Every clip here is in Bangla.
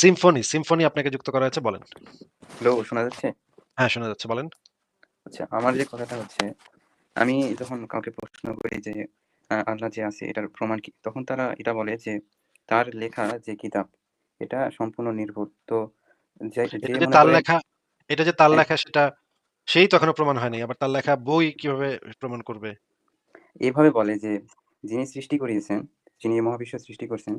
সিম্ফনি, সিম্ফনি আপনাকে যুক্ত করা হয়েছে বলেন। হ্যালো শোনা যাচ্ছে? হ্যাঁ, শোনা যাচ্ছে বলেন। আচ্ছা আমার যে কথাটা হচ্ছে, আমি যখন কাউকে প্রশ্ন করি যে আল্লাহ যে আছে এটার প্রমাণ কি? তখন তারা এটা বলে যে তার লেখা যে কিতাব এটা সম্পূর্ণ নির্ভুল। তো তার লেখা এটা যে তার হ্যাঁ। লেখা সেটা সেই তো এখনও প্রমাণ হয়নি। আবার তার লেখা বই কীভাবে প্রমাণ করবে? এভাবে বলে যে যিনি সৃষ্টি করিয়েছেন, যিনি মহাবিশ্ব সৃষ্টি করছেন,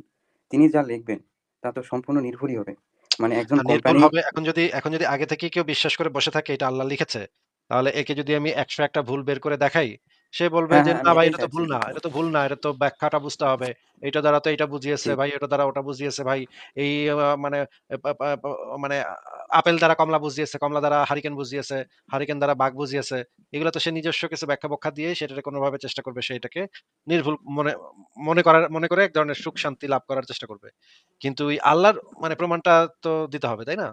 তিনি যা লিখবেন তা তো সম্পূর্ণ নির্ভরই হবে। মানে একজন নির্ভুল কোম্পানি হবে এখন যদি এখন যদি আগে থেকে কেউ বিশ্বাস করে বসে থাকে এটা আল্লাহ লিখেছে, তাহলে একে যদি আমি একশো একটা ভুল বের করে দেখাই, সে বলবে হ্যাঁ, যে, হ্যাঁ, "না আমি ভাই এটাই এটা তো। ভুল না, এটা তো ভুল না, এটা তো ব্যাখ্যাটা বুঝতে হবে। এটা দ্বারা তো এটা বুঝিয়েছে। ভাই, এটা দ্বারা ওটা বুঝিয়েছে ভাই। এই মানে এ পা পা প মানে আপেল দ্বারা কমলা বুঝিয়েছে, কমলা দ্বারা হারিকেন বুঝিয়েছে, হারিকেন দ্বারা বাঘ বুঝিয়েছে।" এগুলো তো সে নিজস্ব কিছু ব্যাখ্যা-বখ্যা দিয়ে সেটাকে কোনভাবে চেষ্টা করবে সে এটাকে নির্ভুল মনে মনে করার মনে করে এক ধরনের সুখ শান্তি লাভ করার চেষ্টা করবে। কিন্তু ওই আল্লাহর মানে প্রমাণটা তো দিতে হবে, তাই না?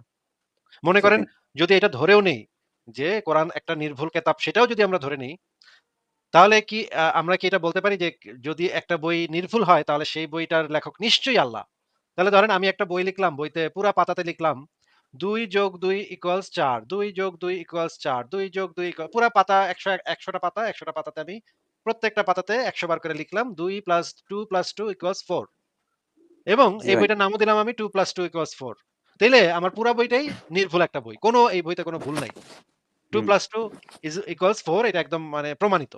মনে করেন সেটাই। যদি এটা ধরেও নেই যে কোরআন একটা নির্ভুল কেতাব সেটাও যদি আমরা ধরে নিই, তাহলে কি আমরা কি এটা বলতে পারি যে যদি একটা বই নির্ভুল হয় তাহলে সেই বইটার লেখক নিশ্চয়ই আল্লাহ। তাহলে ধরেন আমি একটা বই লিখলাম, বইতে পুরা পাতাতে লিখলাম ২+২ = ৪, ২+২ = ৪, ২+২ ইকুয়াল পুরা পাতা ১০০ ১০০ টা পাতা, ১০০ টা পাতাতে আমি প্রত্যেকটা পাতাতে ১০০ বার করে লিখলাম ২ + 2 + 2 = 4 এবং এই বইটার নামও দিলাম আমি 2 + 2 = 4 তাইলে আমার পুরা বইটাই নির্ভুল একটা বই। কোন এই বইতে কোনো ভুল নাই। 2 হুম। + 2 ইস ইকুয়ালস 4 এটা একদম মানে প্রমাণিত।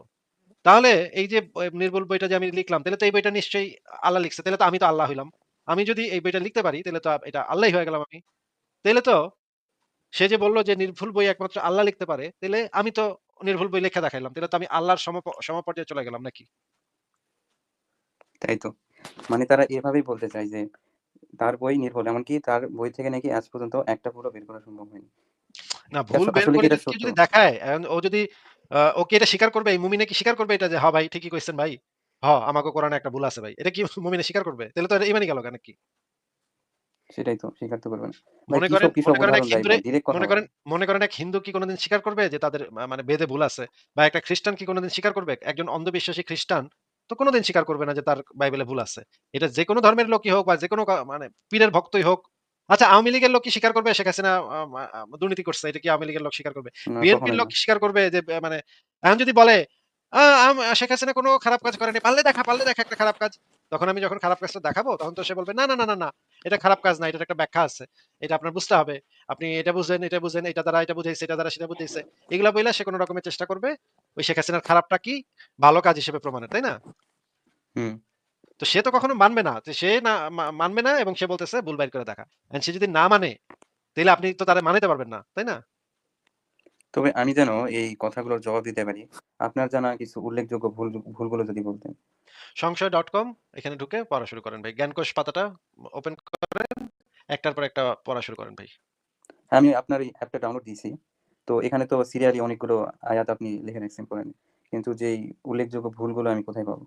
তাহলে এই যে নির্ভুল বইটা যে আমি লিখলাম তাহলে তো এই বইটা নিশ্চয়ই আল্লাহ লিখছে। তাহলে তো আমি তো আল্লাহ হইলাম। আমি যদি এই বইটা লিখতে পারি তাহলে তো এটা আল্লাহই হয়ে গেলাম আমি। তাইলে তো সে যে বলল যে নির্ভুল বই একমাত্র আল্লাহ লিখতে পারে, তাইলে আমি তো নির্ভুল বই লিখে দেখাইলাম। তাইলে তো আমি আল্লাহর সম সমপর্যায়ে চলে গেলাম নাকি? তাই তো। মানে তারা এভাবেই বলতে চায় যে তার বই নির্ভুল। এমনকি তার বই থেকে নাকি আজ পর্যন্ত একটা ভুলও বের করা সম্ভব হয়নি। না ভুল বের করে? যদি দেখায়, ও যদি আ ও কি এটা স্বীকার করবে? এই মুমিনে কি স্বীকার করবে এটা যে, "হ্যাঁ ভাই ঠিকই কইছেন ভাই। হ আমাগো কোরআনে একটা ভুল আছে ভাই।" এটা কি মুমিনে স্বীকার করবে? তাইলে তো এটা ইমানই গেল গা নাকি? সেটাই তো স্বীকার তো করবে না। ভাই মনে করেন মনে করেন মনে করেন এক হিন্দু কি কোনদিন স্বীকার করবে যে তাদের মানে বেদে ভুল আছে? বা একটা খ্রিস্টান কি কোনদিন স্বীকার করবে? একজন অন্ধবিশ্বাসী খ্রিস্টান তো কোনদিন স্বীকার করবে না যে তার বাইবেলে ভুল আছে। এটা যেকোনো ধর্মের লোকই হোক বা যেকোনো কা মানে পীরের ভক্তই হোক। আচ্ছা আওয়ামী লীগের লোক কি স্বীকার করবে শেখ হাসিনা দুর্নীতি করছে? এটা কি আওয়ামী লীগের লোক স্বীকার করবে? বিএনপির লোক স্বীকার করবে যে মানে এখন যদি বলে, শেখ হাসিনা কোন খারাপ কাজ করেনি। পারলে দেখা, পারলে দেখা একটা খারাপ কাজ।" তখন আমি যখন খারাপ কাজটা দেখাবো তখন তো সে বলবে, "না, না, না, না, না। এটা খারাপ কাজ না। এটার একটা ব্যাখ্যা আছে। এটা আপনার বুঝতে হবে। আপনি এটা বুঝেন, এটা বুঝেন, এটা দ্বারা এটা বুঝাইছে, এটা দ্বারা সেটা বুঝাইছে।" এগুলা বইলা সে কোন রকমের চেষ্টা করবে ওই শেখ হাসিনার খারাপটা কি ভালো কাজ হিসেবে প্রমাণের, তাই না? হুম। তো সে তো কখনো মানবে না। যে সে না মানবে না এবং সে বলতেছে ভুল বাইর করে দেখা। এখন সে যদি না মানে, তাইলে আপনি তো তারে মানাইতে পারবেন না, তাই না? তবে আমি যেন এই কথাগুলোর জবাব দিতে পারি, আপনার জানা কিছু উল্লেখযোগ্য ভুল ভুলগুলো যদি বলতেন? সংশয়.com এখানে ঢুকে পড়া শুরু করেন ভাই। জ্ঞানকোষ পাতাটা ওপেন করেন। একটার পর একটা পড়া শুরু করেন ভাই। আমি আপনার এই অ্যাপটা ডাউনলোড দিয়েছি। তো এখানে তো সিরিয়ালি অনেকগুলো আয়াত আপনি লিখে রাখছেন কোরআনে। কিন্তু যেই উল্লেখযোগ্য ভুলগুলো আমি কোথায় পাবো?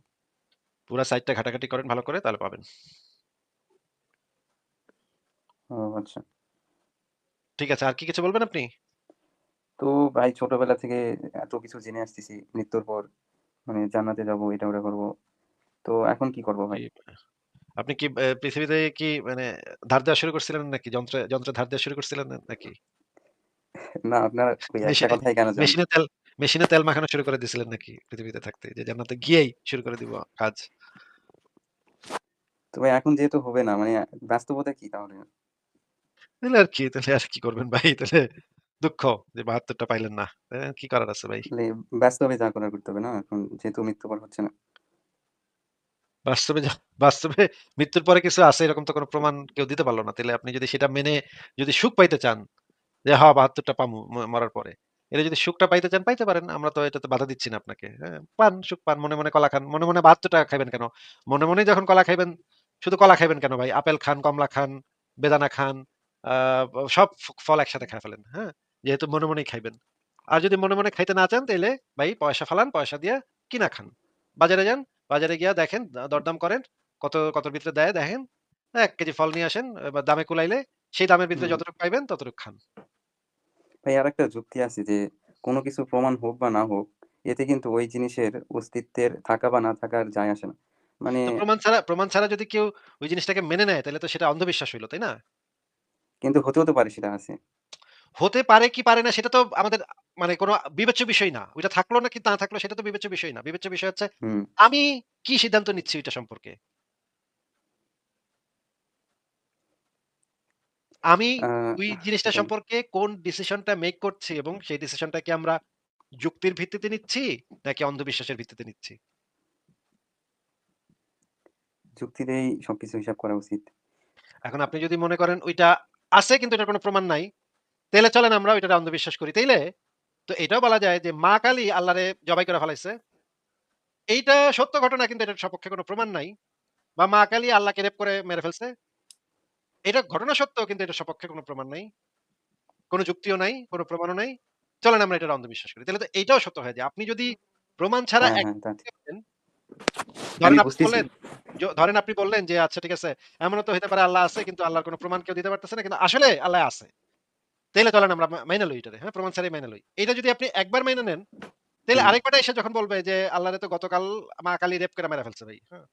পুরা সাইটটা ঘাটাঘাটি করেন ভালো করে তাহলে পাবেন। ও আচ্ছা। ঠিক আছে। আর কি কিছু বলবেন আপনি? তো ভাই ছোটবেলা থেকে এত কিছু জেনে আসতেছি মৃত্যুর পর মানে জান্নাতে যাব, এটা ওটা করব। তো এখন কি করব ভাই? আপনি কি পৃথিবীতে কি মানে ধার দেওয়া শুরু করছিলেন নাকি? যন্ত্র যন্ত্রে ধার দেওয়া শুরু করছিলেন নাকি? না আপনার কথাই কেন মেশিনে তেল মেশিনে তেল মাখানো শুরু করে দিছিলেন নাকি পৃথিবীতে থাকতে? যে জান্নাতে গিয়েই শুরু করে দিব কাজ। তো ভাই এখন যেহেতু হবে না মানে বাস্তবতা কি তাহলে? তাইলে আর কি? তাইলে আর কি করবেন ভাই? তাইলে দুঃখ যে ৭২ টা পাইলেন না। কি করার আছে ভাই? তাহলে বাস্তবে যা করার করতে হবে না? এখন যেহেতু মৃত্যুর পর হচ্ছে না। বাস্তবে বাস্তবে মৃত্যুর পরে কিছু আছে এরকম তো কোনো প্রমাণ কেউ দিতে পারল না। তাহলে আপনি যদি সেটা মেনে যদি সুখ পাইতে চান, যে হ্যাঁ ৭২ টা পামু মরার পরে। এটা যদি সুখটা পাইতে চান পাইতে পারেন। আমরা তো এটাতে বাধা দিচ্ছি না আপনাকে। হ্যাঁ? পান, সুখ পান। মনে, মনে কলা খান। মনে, মনে ৭২ টা খাইবেন কেন? মনে, মনেই যখন কলা খাইবেন, শুধু কলা খাইবেন কেন ভাই? আপেল খান, কমলা খান, বেদানা খান, সব ফল একসাথে খায় ফেলেন। হ্যাঁ? যেহেতু মনে, মনেই খাইবেন। আর যদি মনে, মনে খাইতে না চান তাইলে ভাই পয়সা ফালান, পয়সা দিয়া কিনা খান। বাজারে যান, বাজারে গিয়া দেখেন, দরদাম করেন। কত কত ভিতরে দেয় দেখেন। এক কেজি ফল নিয়ে আসেন। দামে কুলাইলে সেই দামের ভিতরে যতটুকু পাইবেন ততটুকু খান। ভাই আরেকটা যুক্তি আছে যে কোন কিছু প্রমাণ হোক বা না হোক, এতে কিন্তু ওই জিনিসের অস্তিত্বের থাকা বা না থাকার যায় আসে না। মানে প্রমাণ ছাড়া প্রমাণ ছাড়া যদি কেউ ওই জিনিসটাকে মেনে নেয় তাহলে তো সেটা অন্ধবিশ্বাস হইল, তাই না? কিন্তু হতেও তো পারে সেটা আছে। হতে পারে কি পারে না সেটা তো আমাদের মানে কোনো বিবেচ্য বিষয় না। ওইটা থাকল না কি না থাকল সেটা তো বিবেচ্য বিষয় না। বিবেচ্য বিষয় হচ্ছে আমি কি সিদ্ধান্ত নিচ্ছি ওইটা সম্পর্কে? আমি ওই জিনিসটা সম্পর্কে কোন ডিসিশনটা মেক করছি এবং সেই ডিসিশনটা কি আমরা যুক্তির ভিত্তিতে নিচ্ছি নাকি অন্ধবিশ্বাসের ভিত্তিতে নিচ্ছি? যুক্তি দিয়েই সবকিছু হিসাব করা উচিত। এখন আপনি যদি মনে করেন ওইটা আছে কিন্তু এটার কোনো প্রমাণ নাই, তাহলে চলেন আমরা ওইটারে অন্ধবিশ্বাস করি। তাইলে তো এটাও বলা যায় যে মা কালী আল্লাহরে জবাই করে ফেলাইছে। এইটা সত্য ঘটনা কিন্তু এটার সপক্ষে কোনো প্রমাণ নাই। বা মা কালী আল্লাহকে রেপ করে মেরে ফেলছে। এটা ঘটনা সত্য কিন্তু এটার সপক্ষে কোনো প্রমাণ নাই। কোনো যুক্তিও নাই, কোনো প্রমাণও নাই। চলেন আমরা এটারে অন্ধবিশ্বাস করি। তাহলে তো এইটাও সত্য হয়ে যায়। আপনি যদি প্রমাণ ছাড়া হ্যাঁ, এক হ্যাঁ। ধরেন আপনি বললেন ধরেন আপনি বললেন যে আচ্ছা ঠিক আছে এমনও তো হইতে পারে আল্লাহ আছে কিন্তু আল্লাহর কোনো প্রমাণ কেউ দিতে পারতেছে না। কিন্তু আসলে আল্লাহ আছে। তাহলে চলেন আমরা মা মাইনা লই এটারে। হ্যাঁ, প্রমাণ ছাড়াই মাইনা লই। এটা যদি আপনি একবার মাইনা নেন, তাহলে। আরেকবারটা এসে যখন বলবে যে আল্লাহরে তো গতকাল মা কালী রেপ করে মেরে ফেলছে ভাই। হ্যাঁ?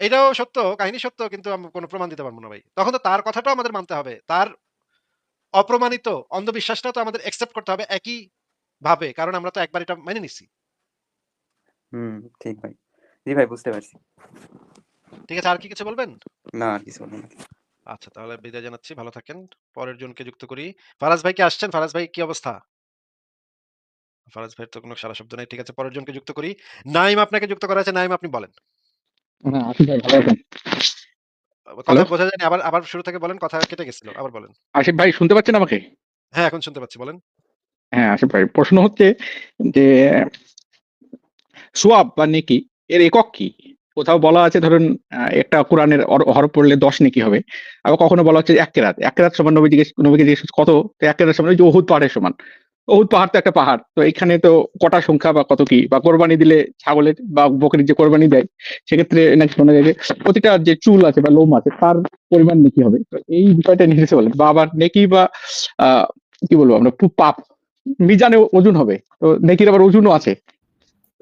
এটাও সত্য, কাহিনী সত্য কিন্তু আমি কোনো প্রমাণ দিতে পারব না ভাই। তখন তো তার কথাটাও আমাদের মানতে হবে। তার অপ্রমাণিত অন্ধবিশ্বাসটাও তো আমাদের অ্যাকসেপ্ট করতে হবে একই ভাবে। কারণ আমরা তো একবার এটা মেনে নিছি। হুম, ঠিক ভাই। জি ভাই বুঝতে পারছি। ঠিক আছে আর কি কিছু বলবেন? না আর কিছু বলব না। আচ্ছা তাহলে বিদায় জানাচ্ছি। ভালো থাকেন। পরের জনকে যুক্ত করি। ফারাজ ভাই কি আসছেন? ফারাজ ভাই কি অবস্থা? ফারাজ ভাইয়ের তো কোনো সারা শব্দ নাই। ঠিক আছে পরের জনকে যুক্ত করি। নাঈম আপনাকে যুক্ত করা আছে নাইম আপনি বলেন। আশিক ভাই ভালো আছেন? কথা বোঝা যায়নি। আবার আবার শুরু থেকে বলেন। কথা কেটে গেছিল। আবার বলেন। আশিক ভাই শুনতে পাচ্ছেন আমাকে? হ্যাঁ, এখন শুনতে পাচ্ছি। বলেন। হ্যাঁ, আশিক ভাই প্রশ্ন হচ্ছে যে সোয়াব বা নেকি এর একক কি? কোথাও বলা আছে ধরুন একটা কোরআনের হরফ পড়লে ১০ নেকি হবে। আবার কখনো বলা হচ্ছে এক কেরাত। এক কেরাত সমান নবী জিজ্ঞেস নবীকে জিজ্ঞেস কত? এক ১ কেরাত সমান ওই যে উহুদ পাহাড়ের সমান। উহুদ পাহাড় তো একটা পাহাড়। তো এখানে তো কটা সংখ্যা বা কত কি? বা কোরবানি দিলে ছাগলের বা বকরির যে কোরবানি দেয় সেক্ষেত্রে নাকি শোনা যায় যে প্রতিটা যে চুল আছে বা লোম আছে তার পরিমাণ নেকি হবে। তো এই বিষয়টা নিয়ে কিছু বলেন। বা আবার নেকি বা কি বলব আমরা পাপ মিজানে ওজন হবে। তো নেকির আবার ওজনও আছে।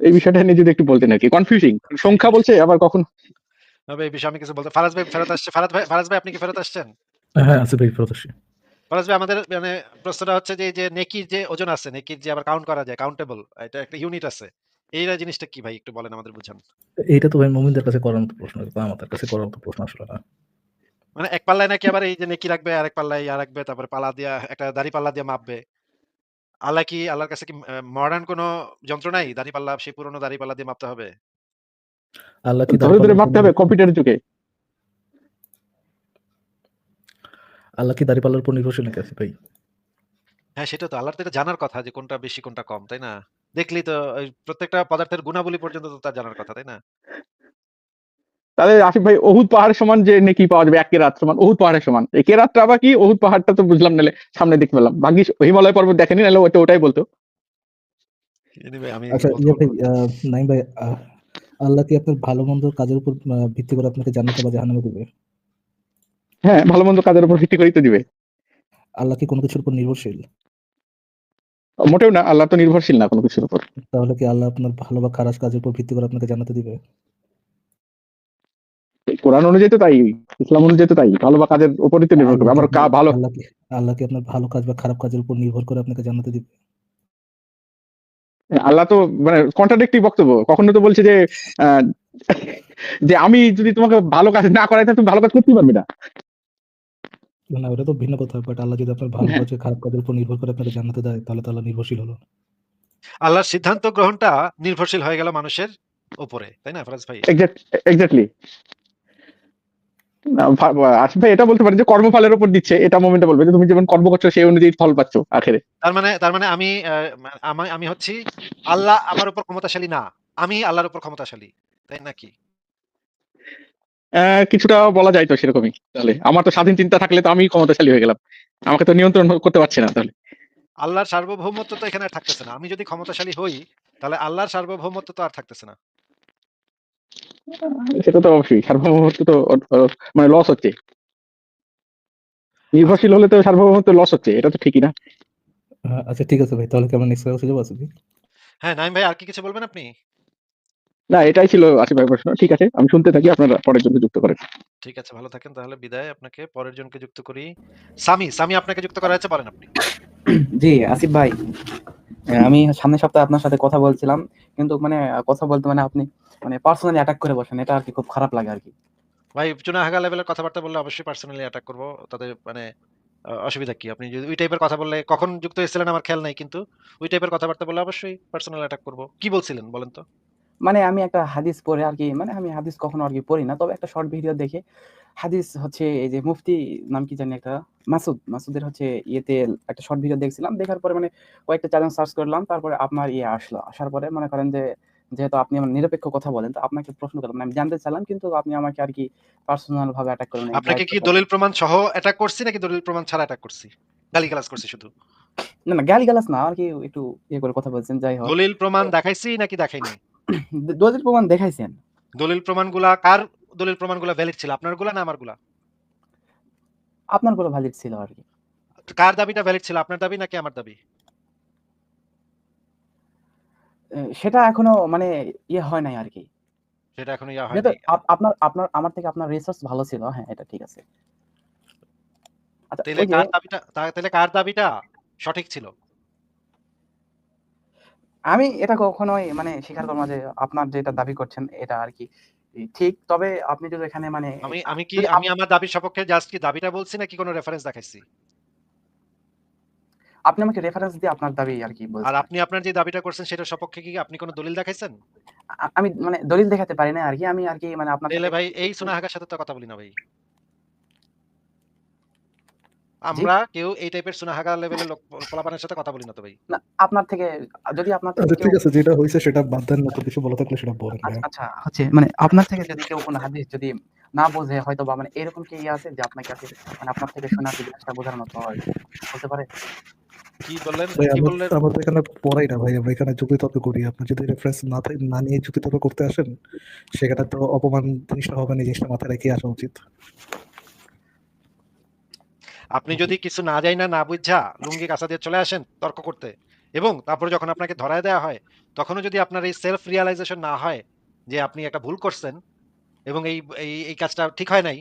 এই বিষয়টা নিয়ে যদি একটু বলতেন আরকি। কনফিউজিং। সংখ্যা বলছে আবার কখন তবে এই বিষয়ে আমি কিছু বলতে ফারাজ ভাই ফেরত আসছে। ফারাদ ভাই ফারাজ ভাই আপনি কি ফেরত আসছেন? হ্যাঁ, আছে ভাই ফেরত আসছি। ভাই আমাদের মানে প্রশ্নটা হচ্ছে যে, যে নেকির যে ওজন আছে, নেকির যে আবার কাউন্ট করা যায়, কাউন্টেবল এটা একটা ইউনিট আছে। এই জিনিসটা কি ভাই একটু বলেন আমাদের বুঝান। এইটা তো ভাই মুমিনদের কাছে করার মতো প্রশ্ন। কিন্তু আমাদের কাছে করার মতো প্রশ্ন আসলে না। মানে এক পাল্লায় নাকি আবার এই যে নেকি রাখবে, আরেক পাল্লায় ইয়া রাখবে, তারপরে পাল্লা দিয়া একটা দাড়ি পাল্লা দিয়ে মাপবে। আল্লাহ কি আল্লাহর কাছে কি মডার্ন কোন যন্ত্র নাই? দাড়িপাল্লা সেই পুরনো দাড়িপাল্লা দিয়ে মাপতে হবে? আল্লাহ কি ধরে মাপতে হবে কম্পিউটারের যুগে। আল্লাহ কি দাঁড়িপাল্লার উপর নির্ভরশীল নাকি আসিফ ভাই? হ্যাঁ, সেটা তো আল্লাহর তো এটা জানার কথা যে কোনটা বেশি কোনটা কম, তাই না? দেখলেই তো ওই প্রত্যেকটা পদার্থের গুণাবলী পর্যন্ত তো তার জানার কথা, তাই না? তাহলে আসিফ ভাই উহুদ পাহাড়ের সমান যে নেকি পাওয়া যাবে ১ কেরাত সমান উহুদ পাহাড়ের সমান। এই কেরাতটা আবার কি? উহুদ পাহাড়টা তো বুঝলাম নাহলে সামনে দেখতে পেলাম। ভাগ্যিস হিমালয় পর্বত দেখেনি নাহলে ওটা ওটাই বলতো। আচ্ছা ইয়ে ভাই না। ভাই আল্লাহ কি আপনার ভালো-মন্দ কাজের উপর ভিত্তি করে আপনাকে জান্নাতে বা জাহান্নামে দিবে? হ্যাঁ, ভালো-মন্দ কাজের উপর ভিত্তি করেই তো দিবে। আল্লাহ কি কোন কিছুর উপর নির্ভরশীল? মোটেও না। আল্লাহ তো নির্ভরশীল না কোন কিছুর উপর। তাহলে কি আল্লাহ আপনার ভালো বা খারাপ কাজের উপর ভিত্তি করে আপনাকে জান্নাতে দিবে? কোরআন অনুযায়ী তো তাই। ইসলাম অনুযায়ী তো তাই। ভালো বা কাজের উপরই তো নির্ভর করবে। আমার কা ভালো আল্লাহ কি আল্লাহ কি আপনার ভালো কাজ বা খারাপ কাজের উপর নির্ভর করে আপনাকে জান্নাতে দিবে? আল্লাহ তো মানে কন্ট্রাডিক্টরি বক্তব্য। কখনো তো বলছে যে যে আমি যদি তোমাকে ভালো কাজ না করাই তাহলে তুমি ভালো কাজ করতেই পারবে না। না ওটা তো ভিন্ন কথা। বাট আল্লাহ যদি আপনার ভালো। কাজ খারাপ কাজের উপর নির্ভর করে আপনাকে জান্নাতে দেয় তাহলে তো আল্লাহ নির্ভরশীল হলো। আল্লাহর সিদ্ধান্ত গ্রহণটা নির্ভরশীল হয়ে গেল মানুষের উপরে, তাই না ফারাজ ভাই? ভা আসিফ ভাই এটা বলতে পারেন যে কর্মফলের উপর দিচ্ছে। এটা মোমেন্টে বলবে যে তুমি যেমন কর্ম করছ সেই অনুযায়ী ফল পাচ্ছ আখেরে। তার মানে তার মানে আমি আমি হচ্ছি আল্লাহ আমার উপর ক্ষমতাশালী না। আমি আল্লাহর উপর ক্ষমতাশালী। তাই নাকি? কিছুটা বলা যায় তো সেরকমই তাহলে। আমার তো স্বাধীন চিন্তা থাকলে তো আমি ক্ষমতাশালী হয়ে গেলাম। আমাকে তো নিয়ন্ত্রণ করতে পারছে না তাহলে। আল্লাহর সার্বভৌমত্ব তো এখানে আর থাকতেছে না। আমি যদি ক্ষমতাশালী হই, তাহলে আল্লাহর সার্বভৌমত্ব তো আর থাকতেছে না। সেটা তো অবশ্যই। সার্বভৌমত্ব তো মানে লস হচ্ছে। নির্ভরশীল হলে তো সার্বভৌমত্ব লস হচ্ছে। এটা তো ঠিকই না? আচ্ছা ঠিক আছে ভাই। তাহলে কি আমরা নেক্সট ক্লাসে যাব আসিফ হ্যাঁ, নাঈম ভাই আর কি কিছু বলবেন আপনি? না এটাই ছিল আসিফ ভাইয়ের প্রশ্ন। ঠিক আছে। আমি শুনতে থাকি আপনারা পরের জন্য যুক্ত করেন। ঠিক আছে ভালো থাকেন তাহলে বিদায় আপনাকে পরের জনকে যুক্ত করি সামি সামি আপনাকে যুক্ত করা হয়েছে বলেন আপনি জি আসিফ ভাই আমি সামনের সপ্তাহে আপনার সাথে কথা বলছিলাম কিন্তু মানে কথা বলতে মানে আপনি মানে পার্সোনালি অ্যাটাক করে বসেন এটা আর কি খুব খারাপ লাগে আর কি ভাই চুনাহাগা লেভেলের কথাবার্তা বললে অবশ্যই পার্সোনালি অ্যাটাক করব তাদের মানে অসুবিধা কি আপনি যদি ওই টাইপের কথা বললে কখন যুক্ত হয়েছিলেন আমার খেয়াল নাই কিন্তু ওই টাইপের কথাবার্তা বললে অবশ্যই পার্সোনাল অ্যাটাক করব কি বলছিলেন বলেন তো মানে আমি একটা হাদিস পড়ে আর কি মানে আমি হাদিস কখনো আর কি পড়ি না। তবে একটা শর্ট ভিডিও দেখে হাদিস হচ্ছে এই যে মুফতি নাম কি জানি একটা মাসুদ মাসুদের হচ্ছে ইয়েতে একটা শর্ট ভিডিও দেখছিলাম। দেখার পরে মানে কয়েকটা চ্যানেল সার্চ করলাম তারপরে আপনার ইয়ে আসলো। আসার পরে মনে করেন যে যেহেতু আপনি আমার নিরপেক্ষ কথা বলেন তো আপনাকে প্রশ্ন করলাম। আমি জানতে চাইলাম কিন্তু আপনি আমাকে আর কি পার্সোনাল ভাবে অ্যাটাক করলেন। আপনাকে কি দলিল প্রমাণ সহ অ্যাটাক করছি নাকি দলিল প্রমাণ ছাড়া অ্যাটাক করছি? গালি গালাজ করছি শুধু। না না গালি গালাস না আর কি একটু ইয়ে করে কথা বলছেন যাই হোক। দলিল প্রমাণ দেখাইছি নাকি দেখাইনি? দলিল প্রমাণ দেখাইছেন। দলিল প্রমাণগুলা কার দলিল প্রমাণগুলা ভ্যালিড ছিল? আপনারগুলা না আমারগুলা? আপনার কোনো ভ্যালিড ছিল আর কি। কার দাবিটা ভ্যালিড ছিল? আপনার দাবি নাকি আমার দাবি? সেটা এখনও মানে ইয়ে হয় নাই আর কি। সেটা এখনও ইয়া আপ- আপনার আপনার আমার থেকে আপনার রিসার্চ ভালো ছিল। হ্যাঁ এটা ঠিক আছে। আচ্ছা তাহলে কার দাবিটা তাহলে কার দাবিটা সঠিক ছিল? আমি এটা কখনোই মানে স্বীকার করব যে আপনার যেটা দাবি করছেন এটা আর কি। ঠিক তবে আপনি যদি এখানে মানে আমি আমি কি আমি আমার দাবির সপক্ষে জাস্ট কি দাবিটা বলছি নাকি কোনো রেফারেন্স দেখাইছি? আপনি আমাকে রেফারেন্স দিয়ে আপনার দাবি আর কি বলছেন। আর আপনি আপনার যে দাবিটা করছেন সেটা সপক্ষে কি আপনি কোনো দলিল দেখাইছেন? আমি মানে দলিল দেখাতে পারি না আর কি। আমি আর কি মানে আপনার ভাই এই সুনাহাগার সাথে তো কথা বলি না ভাই। আমরা কেউ এই টাইপের সুনাহাগা লেভেলের লোক পোলাপানের সাথে কথা বলি না তো ভাই। না আপনার থেকে যদি আপনার থেকে আচ্ছা ঠিক আছে যেটা হয়েছে সেটা বাদ দেন নতুন কিছু বলে থাকলে সেটা বলেন আচ্ছা আচ্ছা। মানে আপনার থেকে যদি কেউ কোনো হাদিস যদি না বোঝে হয়তো বা মানে এরকম কি ইয়ে আছে যে আপনার কাছে মানে আপনার থেকে শোনা জিনিসটা বোঝার মতো হয় বলতে পারে? কি বললেন? কি বললেন? আমরা তো এখানে পড়াই না ভাই আমরা এখানে যুক্তি তর্ক করি। আপনি যদি রেফারেন্স না থাকে না নিয়ে যুক্তি তর্ক করতে আসেন সেখানে তো অপমান জিনিসটা হবে না জিনিসটা মাথায় রেখে আসা উচিত। আপনি যদি কিছু না যাই না না বুঝা লুঙ্গি কাঁচা দিয়ে চলে আসেন তর্ক করতে। এবং তারপরে যখন আপনাকে ধরায় দেওয়া হয়, তখনও যদি আপনার এই সেলফ রিয়ালাইজেশন না হয় যে আপনি একটা ভুল করছেন এবং এই এই কাজটা ঠিক হয় নাই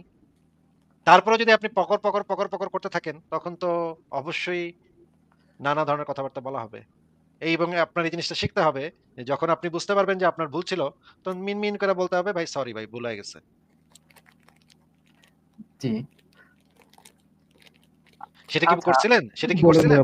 তারপরে যদি আপনি পকর পকর পকর পকর করতে থাকেন, তখন তো অবশ্যই নানা ধরনের কথাবার্তা বলা হবে। এই এবং আপনার এই জিনিসটা শিখতে হবে যখন আপনি বুঝতে পারবেন যে আপনার ভুল ছিল, তখন মিন মিন করে বলতে হবে, ভাই সরি ভাই, ভুল হয়ে গেছে। জি। সেটা কি আচ্ছা। করছিলেন? সেটা কি করছিলেন?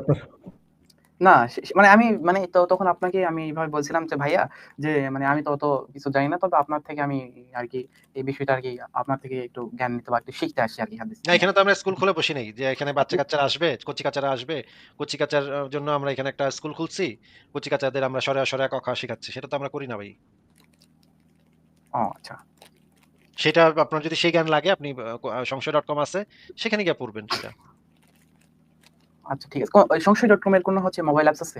না মানে আমি মানে তো তখন আপনাকে আমি এইভাবে বলছিলাম যে ভাইয়া যে মানে আমি তো অত কিছু জানি না তবে আপনার থেকে আমি আর কি এই বিষয়টা আর কি আপনার থেকে একটু জ্ঞান নিতে বা একটু শিখতে আসছি আর কি হাদিস না এখানে তো আমরা স্কুল খুলে বসি নাই। যে এখানে বাচ্চা কাচ্চারা আসবে কচি কাচ্চারা আসবে। কচি কাচ্চার জন্য আমরা এখানে একটা স্কুল খুলছি। কচি কাচ্চাদের আমরা সরে সরে কথা শেখাচ্ছি। সেটা তো আমরা করি না ভাই। ও আচ্ছা। সেটা আপনার যদি সেই জ্ঞান লাগে আপনি সংশয় ডট কম আছে সেখানে গিয়ে পড়বেন সেটা। আচ্ছা ঠিক আছে। ওই সংশয় ডট কম এর কোনো হচ্ছে মোবাইল অ্যাপস আছে?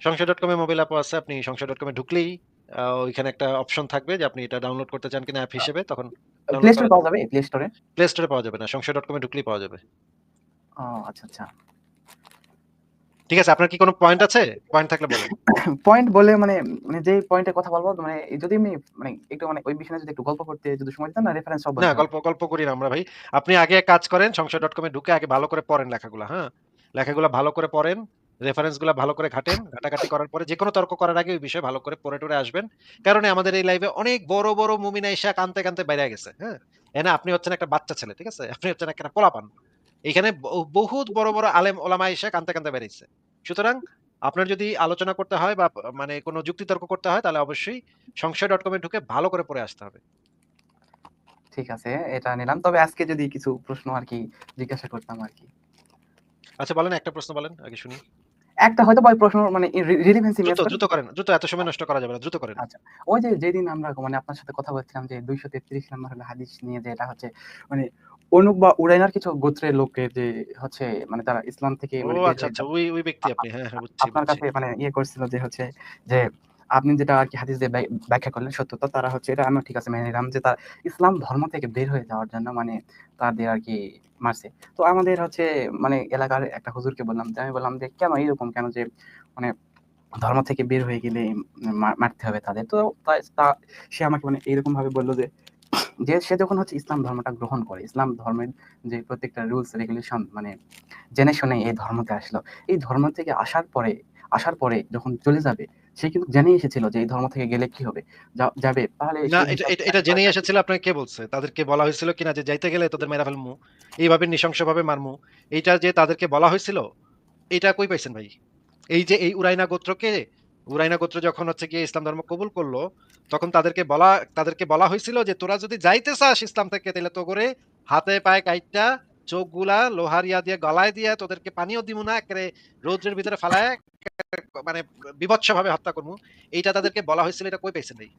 সংশয় ডট কম এর মোবাইল অ্যাপ আছে আপনি সংশয় ডট কম এ ঢুকলেই ওইখানে একটা অপশন থাকবে যে আপনি এটা ডাউনলোড করতে চান কিনা অ্যাপ হিসেবে তখন প্লে স্টোরে পাওয়া যাবে? প্লে স্টোরে প্লে স্টোরে পাওয়া যাবে না সংশয় ডট কম এ ঢুকলেই পাওয়া যাবে। ও আচ্ছা আচ্ছা। ঠিক আছে আপনার কি কোনো পয়েন্ট আছে? পয়েন্ট থাকলে বলুন। পয়েন্ট বলে মানে মানে যে পয়েন্টের কথা বলব মানে যদি আমি মানে একটু মানে ওই বিষয়ে যদি একটু গল্প করতে যদি সময় দিতাম না রেফারেন্স সব না গল্প গল্প করি না আমরা ভাই। আপনি আগে কাজ করেন সংশয় ডট কমে ঢুকে আগে ভালো করে পড়েন লেখাগুলো হ্যাঁ? লেখাগুলো ভালো করে পড়েন রেফারেন্সগুলো ভালো করে ঘাটেন ঘাটাঘাটি করার পরে যে কোনো তর্ক করার আগে ওই বিষয়ে ভালো করে পড়ে টরে আসবেন। কারণ আমাদের এই লাইভে অনেক বড় বড় মুমিনা ইসা কানতে কানতে বাইরে গেছে হ্যাঁ? এনা আপনি হচ্ছেন একটা বাচ্চা ছেলে ঠিক আছে? আপনি হচ্ছেন একটা পোলাপান। এখানে বহুত বড় বড় আলেম ওলামা ইসা কানতে কানতে বেরিয়েছে। সুতরাং আপনার যদি আলোচনা করতে হয় বা মানে কোনো যুক্তি তর্ক করতে হয় তাহলে অবশ্যই সংশয় ডট কমে ঢুকে ভালো করে পড়ে আসতে হবে। ঠিক আছে এটা নিলাম। তবে আজকে যদি কিছু প্রশ্ন আর কি জিজ্ঞাসা করতাম আর কি। আচ্ছা বলেন একটা প্রশ্ন বলেন আগে শুনি। একটা হয়তো বা প্রশ্ন মানে রিলিভেন্সি দ্রুত দ্রুত করেন দ্রুত এত সময় নষ্ট করা যাবে না দ্রুত করেন। আচ্ছা ওই যে যেদিন আমরা মানে আপনার সাথে কথা বলছিলাম যে দুইশো তেত্রিশ নাম্বার হলো হাদিস নিয়ে যে এটা হচ্ছে মানে অনুক বা উড়াইনার কিছু গোত্রের লোককে যে হচ্ছে মানে তারা ইসলাম থেকে মানে আচ্ছা আচ্ছা ওই ওই ব্যক্তি আপনি হ্যাঁ হ্যাঁ বুঝছি আপনার কাছে মানে ইয়ে করছিল যে হচ্ছে যে আপনি যেটা আর কি হাদিস দিয়ে ব্যাখ্যা করলেন সত্যতা তারা হচ্ছে এটা আমি ঠিক আছে মেনে নিলাম যে তার ইসলাম ধর্ম থেকে বের হয়ে যাওয়ার জন্য মানে তাদের আর কি মারছে। তো আমাদের হচ্ছে মানে এলাকার একটা হুজুরকে বললাম যে আমি বললাম যে কেন এরকম কেন যে মানে ধর্ম থেকে বের হয়ে গেলে মারতে হবে তাদের? তো তাই- তা সে আমাকে মানে এইরকম ভাবে বলল যে যে সে যখন হচ্ছে ইসলাম ধর্মটা গ্রহণ করে ইসলাম ধর্মের যে প্রত্যেকটা রুলস রেগুলেশন মানে জেনে শুনে এই ধর্মতে আসলো এই ধর্ম থেকে আসার পরে আসার পরে যখন চলে যাবে সে কিন্তু জেনে এসেছিল যে এই ধর্ম থেকে গেলে কি হবে যাবে তাহলে না এটা এটা এটা জেনেই এসেছিল আপনাকে কে বলছে? তাদেরকে বলা হয়েছিল কিনা যে যাইতে গেলে তোদের মেরা ফেলমু এইভাবে নৃশংসভাবে মারমু এইটা যে তাদেরকে বলা হয়েছিল এটা কই পাইছেন ভাই? এই যে এই উরাইনা গোত্রকে উরাইনা গোত্র যখন হচ্ছে গিয়ে ইসলাম ধর্ম কবুল করল তখন তাদেরকে বলা তাদেরকে বলা হয়েছিল যে তোরা যদি যাইতে চাস ইসলাম থেকে তাহলে তো করে হাতে পায়ে কাইটটা চোখগুলা লোহার ইয়া দিয়ে গলায় দিয়ে তোদেরকে পানিও দিব না একেবারে রৌদ্রের ভিতরে ফালায় মানে বিভৎস ভাবে হত্যা করব এইটা তাদেরকে বলা হয়েছিল এটা কই পাইছেন ভাই?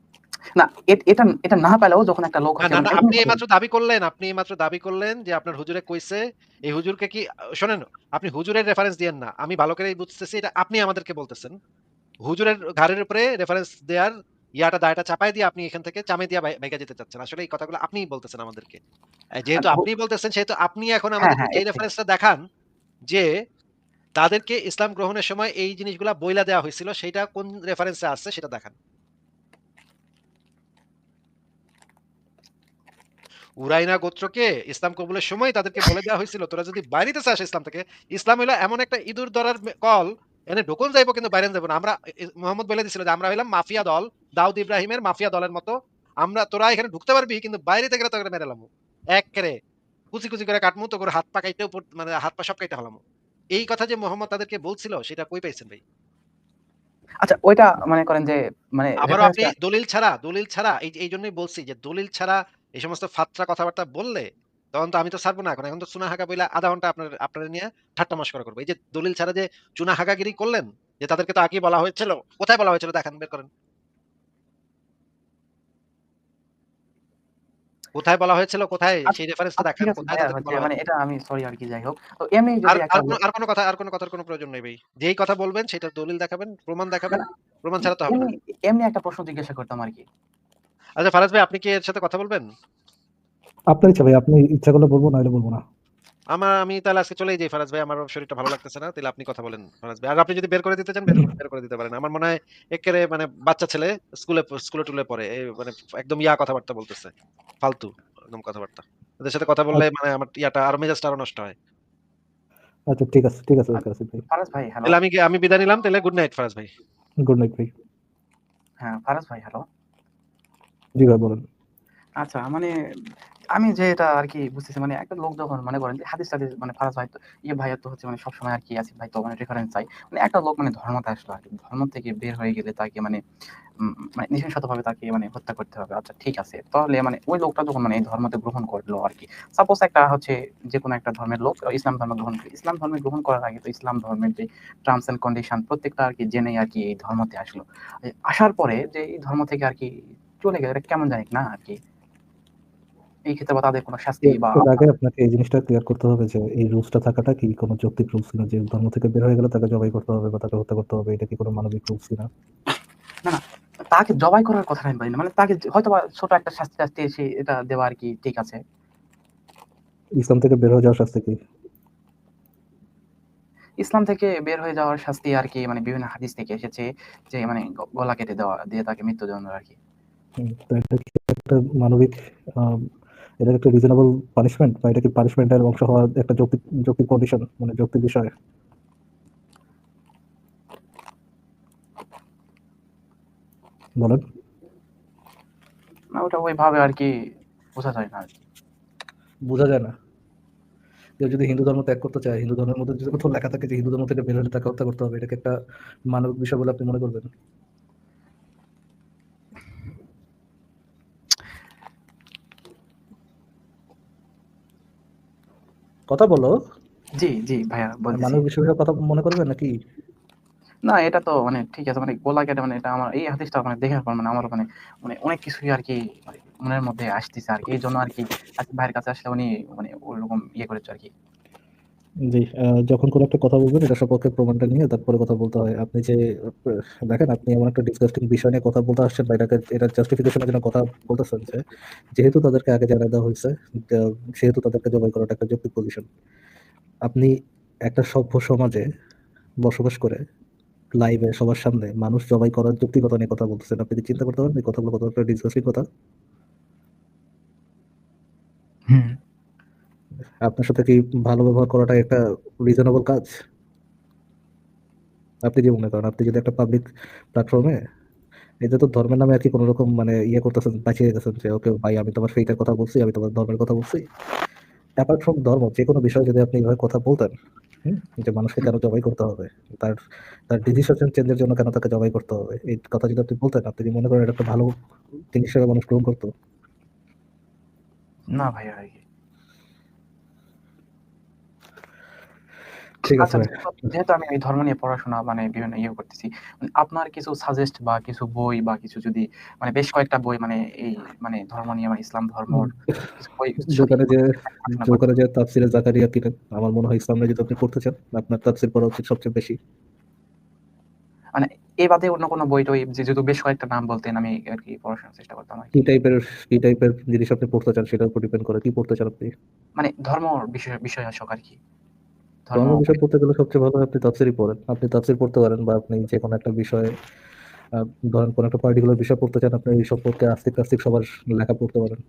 না এটা এটা না পেলেও যখন একটা লোক মানে আপনি এইমাত্র দাবি করলেন আপনি এইমাত্র দাবি করলেন যে আপনার হুজুরে কইছে এই হুজুরকে কি শোনেন আপনি হুজুরের রেফারেন্স দিয়েন না আমি ভালো করেই বুঝতেছি এটা আপনি আমাদেরকে বলতেছেন। হুজুরের ঘাড়ের উপরে রেফারেন্স দেওয়ার ইয়াটা দায়টা চাপাই দিয়ে আপনি এখান থেকে চামে দিয়ে বাইকা যেতে চাচ্ছেন। আসলে এই কথাগুলো আপনিই বলতেছেন আমাদেরকে। যেহেতু আচ্ছা, আপনি বলতেছেন সেহেতু আপনি এখন হ্যাঁ, এই রেফারেন্সটা দেখান যে তাদেরকে ইসলাম গ্রহণের সময় এই জিনিসগুলা বইলা দেওয়া হয়েছিল সেটা কোন রেফারেন্সে আছে সেটা দেখান। উরাইনা গোত্রকে ইসলাম কবুলের সময় তাদেরকে বলে দেওয়া হয়েছিল তোরা যদি বাইরেতে চাস ইসলাম থেকে ইসলাম হইল এমন একটা ইঁদুর ধরার কল এনে ঢোকন যাইবো কিন্তু বাইরে যাব না। আমরা মোহাম্মদ বলে দিছিল যে আমরা হইলাম মাফিয়া দল দাউদ ইব্রাহিমের মাফিয়া দলের মতো। আমরা তোরা এখানে ঢুকতে পারবি কিন্তু বাইরে থেকে তোকে মেরে লামু। এক করে কুচি কুচি করে কাটমু তো করে হাত পা কাইতে উপর মানে হাত পা সব কাইতে হলামু এই কথা যে মোহাম্মদ তাদেরকে বলছিল সেটা কই পাইছেন ভাই? আচ্ছা ওইটা মনে করেন যে মানে আবারও আপনি দলিল ছাড়া দলিল ছাড়া এই এই জন্যই বলছি যে দলিল ছাড়া এই সমস্ত ফাত্রা কথাবার্তা বললে তখন তো আমি তো ছাড়বো না এখন। এখন তো চুনা হাগা বইলা আধা ঘণ্টা আপনার আপনার নিয়ে ঠাট্টা মস্করা করব। এই যে দলিল ছাড়া যে চুনা হাগাগিরি করলেন যে তাদেরকে তো আগে বলা হয়েছিল কোথায় বলা হয়েছিল দেখান বের করেন। কোথায় বলা হয়েছিল কোথায় আচ্ছা, সেই রেফারেন্সটা আচ্ছা, দেখান কোথায় মানে এটা আমি সরি আর কি যাই হোক। তো এমনি যদি আর কোনো কথা আর কোনো কথার কোনো প্রয়োজন নেই ভাই। যেই কথা বলবেন সেটা দলিল দেখাবেন প্রমাণ দেখাবেন প্রমাণ ছাড়া তো হবে না। এমনি এমনি একটা প্রশ্ন জিজ্ঞাসা করতাম আর কি। আচ্ছা ফারাজ ভাই আপনি কি এর সাথে কথা বলবেন? আপনার ইচ্ছা ভাই আপনি ইচ্ছা করলে বলব না হলে বলব না। আমার আমি তাহলে আজকে চলেই যাই ফারাজ ভাই আমার শরীরটা ভালো লাগতেছে না তাহলে আপনি কথা বলেন ফারাজ ভাই। আর আপনি যদি বের করে দিতে চান বের করে- দিতে পারেন। আমার মনে হয় একেবারে মানে বাচ্চা ছেলে স্কুলে স্কুলে টুলে পড়ে এই মানে একদম ইয়া কথাবার্তা বলতেছে ফালতু একদম কথাবার্তা। ওদের সাথে কথা বললে মানে আমার ইয়াটা আরও মেজাজটা আরও নষ্ট হয়। আচ্ছা ঠিক আছে ঠিক আছে ফারাজ ভাই হ্যালো তাহলে আমি আমি বিদায় নিলাম তাহলে গুড নাইট ফারাজ ভাই। গুড নাইট ভাই। হ্যাঁ ফারাজ ভাই হ্যালো জি ভাই বলেন। আচ্ছা মানে আমি যে এটা আর কি বুঝতেছি মানে একটা লোক যখন মনে করেন যে হাদিস টাদিস মানে ফারাজ ভাই তো ইয়ে ভাইয়া তো হচ্ছে মানে সবসময় আর কি আসিফ ভাই, তো মানে রেফারেন্স চাই। মানে একটা লোক মানে ধর্মতে আসলো আর কি, ধর্ম থেকে বের হয়ে গেলে তাকে মানে মানে নৃশংসতভাবে তাকে মানে হত্যা করতে হবে। আচ্ছা ঠিক আছে। তাহলে মানে ওই লোকটা যখন মানে এই ধর্মতে গ্রহণ করল আর কি সাপোজ একটা হচ্ছে যে কোনো একটা ধর্মের লোক, ইসলাম ধর্ম গ্রহণ করে, ইসলাম ধর্মে গ্রহণ করার আগে তো ইসলাম ধর্মের যে টার্মস এন্ড কন্ডিশন প্রত্যেকটা আর কি জেনে আর কি এই ধর্মতে আসলো। আসার পরে যে এই ধর্ম থেকে আর কি চলে গেলে, এটা কেমন জানি না আর কি। এই ক্ষেত্রে বা তাদের কোনো শাস্তি বা আগে আপনাকে এই জিনিসটা ক্লিয়ার করতে হবে যে এই রুলসটা থাকাটা কি? কোনো যৌক্তিক রুলস কিনা যে ধর্ম থেকে বের হয়ে গেলে তাকে জবাই করতে হবে বা তাকে হত্যা করতে হবে এটা কি কোনো মানবিক রুলস কিনা তাকে জবাই করার কথা আমি বলি না মানে তাকে হয়তো ছোট একটা শাস্তি শাস্তি এসে এটা দেওয়া আর কি ঠিক আছে। ইসলাম থেকে বের হয়ে যাওয়ার শাস্তি কি? ইসলাম থেকে বের হয়ে যাওয়ার শাস্তি আর কি মানে বিভিন্ন হাদিস থেকে এসেছে যে মানে গলা কেটে দেওয়া দিয়ে তাকে মৃত্যুদণ্ড আর কি। একটা মানবিক এটা একটা রিজনেবল পানিশমেন্ট বা এটা কি পানিশমেন্টের অংশ হওয়ার একটা যৌক্তিক যৌক্তিক কন্ডিশন মানে যৌক্তিক বিষয়? বলেন। না ওটা ওইভাবে আর কি বোঝা যায় না আর কি। বোঝা যায় না। কেউ যদি হিন্দু ধর্ম ত্যাগ করতে চায় হিন্দু ধর্মের মধ্যে যদি কোথাও লেখা থাকে যে হিন্দু ধর্ম থেকে বের হলে তাকে হত্যা করতে হবে এটাকে একটা মানবিক বিষয় বলে আপনি মনে করবেন? কথা বলো। জি জি ভাইয়া বলছি বিষয়ে কথা মনে করবে নাকি? না এটা তো মানে ঠিক আছে মানে গোলা কেটে মানে এটা আমার এই হাদিসটা মানে দেখার পর মানে আমার মানে মানে অনেক কিছুই আর কি মানে মনের মধ্যে আসতেছে আর কি এই জন্য আর কি ভাইয়ের কাছে আসলে উনি মানে ওরকম ইয়ে করেছে আর কি জি যখন কোনো একটা কথা বলবেন, এটা সপক্ষে প্রমাণটা নিয়ে তারপরে কথা বলতে হয়। আপনি যে, দেখেন, আপনি এমন একটা ডিসকাস্টিং বিষয় নিয়ে কথা বলতে আসছেন বা এটাকে, এটা জাস্টিফিকেশনের জন্য কথা বলতেছেন যে, যেহেতু তাদেরকে আগে জানাই দেওয়া হয়েছে সেহেতু তাদেরকে জবাই করাটা একটা যৌক্তিক পজিশন আপনি একটা সভ্য সমাজে বসবাস করে লাইভে সবার সামনে মানুষ জবাই করার যৌক্তিকতা নিয়ে কথা বলতেছেন, আপনি কি চিন্তা করতে পারেন? এই কথাগুলো একটা ডিসকাস্টিং কথা? হুম। আপনার সাথে কি ভালো ব্যবহার করাটা একটা রিজনেবল কাজ? আপনি কি মনে করেন? আপনি যদি একটা পাবলিক প্ল্যাটফর্মে এটা তো ধর্মের নামে আরকি কোনরকম মানে ইয়ে করতেছেন, বাঁচিয়ে গেছেন যে ওকে ভাই আমি তোমার ফেইথের কথা বলছি, আমি তোমার ধর্মের কথা বলছি। অ্যাপার্ট ফ্রম ধর্ম যে কোনো বিষয়ে যদি আপনি এভাবে কথা বলতেন? যে মানুষকে কেন জবাই করতে হবে? তার তার ডিসিশন চেঞ্জের জন্য কেন তাকে জবাই করতে হবে? এই কথা যদি আপনি বলতেন, আপনি কি মনে করেন এটা একটা ভালো জিনিস হিসেবে মানুষ গ্রহণ করতো না ভাইয়া ঠিক আছে আচ্ছা যেহেতু যেহেতু আমি এই ধর্ম নিয়ে পড়াশোনা মানে বিভিন্ন ইয়ে করতেছি। আপনার কিছু সাজেস্ট বা কিছু বই বা কিছু যদি মানে বেশ কয়েকটা বই মানে এই মানে ধর্ম নিয়ে মানে ইসলাম দোকানে যে দোকানে যে তাফসিরে জাকারিয়া কিনেন, আমার মনে হয় ইসলামে যদি আপনি পড়তে চান, আপনার তাফসির পড়া উচিত সবচেয়ে বেশি। মানে এ বাদে অন্য কোনো বই-টই যে যেহেতু বেশ কয়েকটা নাম বলতেন আমি আরকি পড়াশোনার চেষ্টা করতাম। কি টাইপের কি টাইপের জিনিস আপনি পড়তে চান সেটার উপর ডিপেন্ড করে। কি পড়তে চান আপনি? মানে ধর্মর বিষয় বিষয়াসক আরকি। ধর্ম ধর্ম বিষয় পড়তে গেলে সবচেয়ে ভালো আপনি তাফসিরই পড়েন। আপনি তাফসির পড়তে পারেন বা আপনি যেকোনো একটা বিষয়ে ধরেন কোন একটা পার্টিকুলার বিষয় পড়তে চান, আপনি এই সম্পর্কে আস্তিক-টাস্তিক সবার লেখা পড়তে পারেন।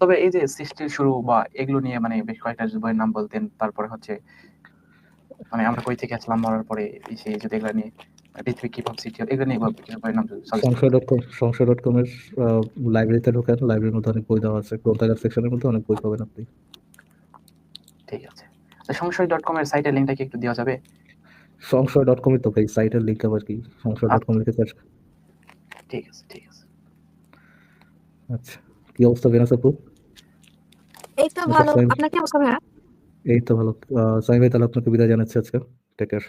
তবে এই যে সৃষ্টির শুরু বা এগুলো নিয়ে মানে বেশ কয়েকটা বইয়ের নাম বলতেন, তারপরে হচ্ছে মানে আমরা কই থেকে আসলাম মরার পরে এই সেই যদি এগুলা নিয়ে পৃথিবী কীভাবে সৃষ্টি হলো এগুলো নিয়ে কিছু বইয়ের নাম সংশয় ডট কম সংশয় ডট কম লাইব্রেরিতে ঢোকেন। লাইব্রেরির মধ্যে অনেক বই দেওয়া আছে। গ্রন্থাগার সেকশনের মধ্যে অনেক বই পাবেন আপনি। ঠিক আছে। তো কম এর সাইটের লিঙ্কটা কি একটু দেওয়া যাবে? সংশয় ডট কমই তো ভাই সাইটের লিঙ্ক আবার কি? সংশয় ডট কম লিখে সার্চ ঠিক আছে, ঠিক আছে। আচ্ছা। কি অবস্থা বেনাস আপু? এই তো আচ্ছা, ভালো। আপনার কি অবস্থা ভাইয়া? এই তো ভালো। সাইমাই ভাই তাহলে আপনাকে বিদায় জানাচ্ছি আজকে। Take care.